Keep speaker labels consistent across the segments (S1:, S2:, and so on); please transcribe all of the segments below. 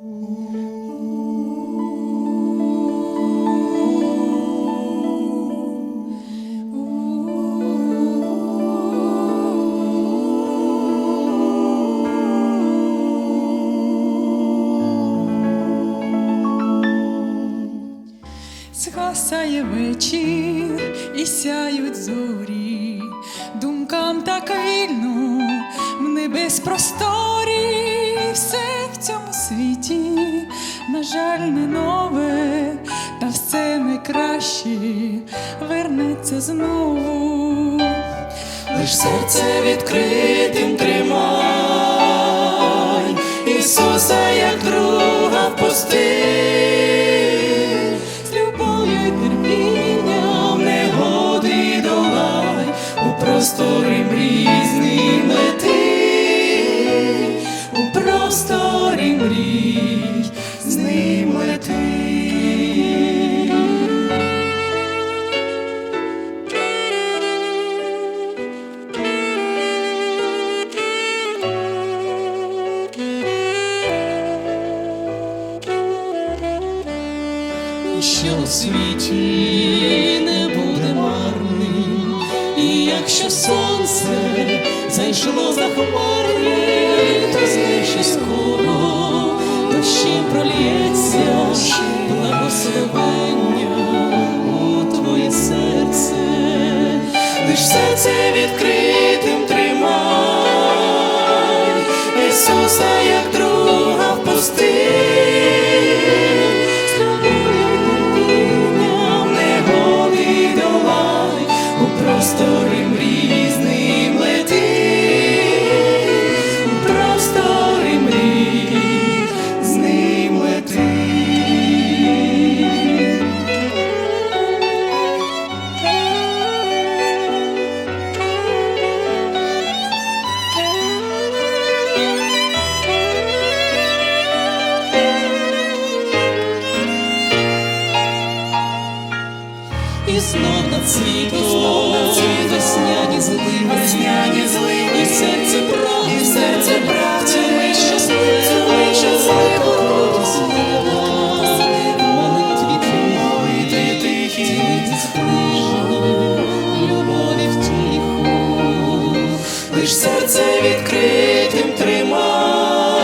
S1: Згасає вечір і сяють зорі, думкам так вільно в небес просторі, все на жаль, не нове, та все найкраще вернеться знову.
S2: Лиш серце відкритим тримай, Ісуса як друга впусти, з любов'ю й терпінням негоди долай, у простори мрій счет знов над світом весняні зливи, і серце прагне, серце прагне, ми щасливі, ми щасливі, молитві тихої, тихі, зближені, любові втіху, лиш серце відкритим тримай,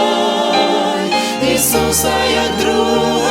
S2: Ісуса як друг.